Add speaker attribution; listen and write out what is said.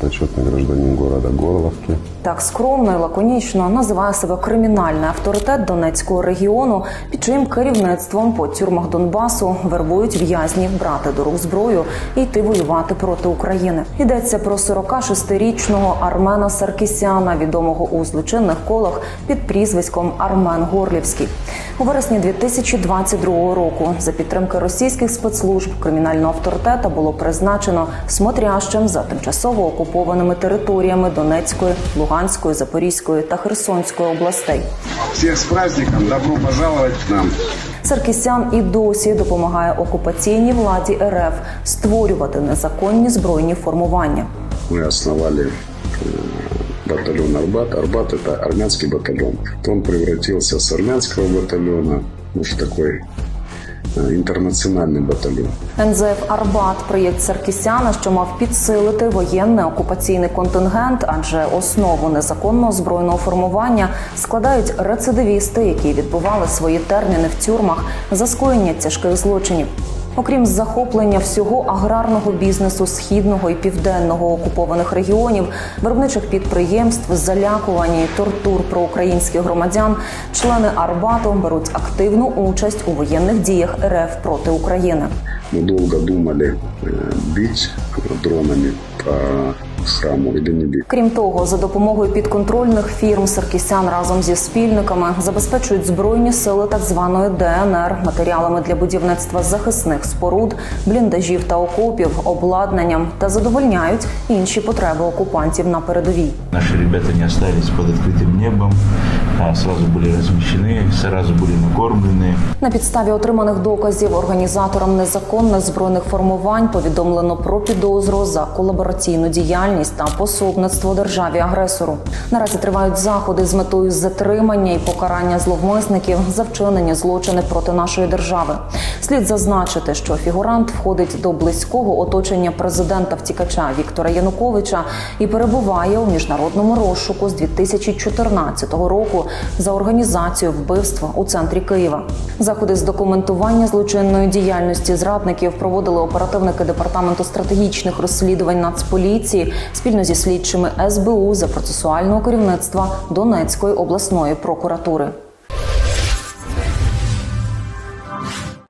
Speaker 1: почетный гражданин города Горловки.
Speaker 2: Так скромно і лаконічно називає себе кримінальний авторитет Донецького регіону, чиїм керівництвом по тюрмах Донбасу вербують в'язнів брати до рук зброю і йти воювати проти України. Йдеться про 46-річного Армена Саркісяна, відомого у злочинних колах під прізвиськом Армен Горлівський. У вересні 2022 року за підтримки російських спецслужб кримінального авторитета було призначено смотрящим за тимчасово окупованими територіями Донецької, Луганської, Запорізької та Херсонської областей.
Speaker 3: Всех с праздником, добро пожаловать к нам.
Speaker 2: Саркісян і досі допомагає окупаційній владі РФ створювати незаконні збройні формування.
Speaker 3: Мы основали э, батальон Арбат. Арбат это армянский батальон. Он превратился с армянского батальона ну, в такой э, батальйон. батальон.
Speaker 2: НЗФ Арбат проєкт Саркісяна, що мав підсилити воєнний окупаційний контингент, адже основу незаконного збройного формування складають рецидивісти, які відбували свої терміни в тюрмах за скоєння тяжких злочинів. Окрім захоплення всього аграрного бізнесу східного і південного окупованих регіонів, виробничих підприємств, залякування і тортур проукраїнських громадян, члени Арбату беруть активну участь у воєнних діях РФ проти України.
Speaker 3: Ми довго думали, э, бить дронами по храму или не.
Speaker 2: Крім того, за допомогою підконтрольних фірм Саркісян разом зі спільниками забезпечують збройні сили так званої ДНР матеріалами для будівництва захисних споруд, бліндажів та окопів, обладнанням та задовольняють інші потреби окупантів на передовій.
Speaker 4: Наші ребята не остались під відкритим небом, сразу были размещены, сразу были накормлены.
Speaker 2: На підставі отриманих доказів організаторам незаконних збройних формувань повідомлено про підозру за колабораційну діяльність та пособництво державі агресору. Наразі тривають заходи з метою затримання і покарання зловмисників за вчинені злочини проти нашої держави. Слід зазначити, що фігурант входить до близького оточення президента втікача Віктора Януковича і перебуває у міжнародному розшуку з 2014 року за організацію вбивства у центрі Києва. Заходи з документування злочинної діяльності зрадників проводили оперативники департаменту стратегічних розслідувань Нацполіції спільно зі слідчими СБУ за процесуального керівництва Донецької обласної прокуратури.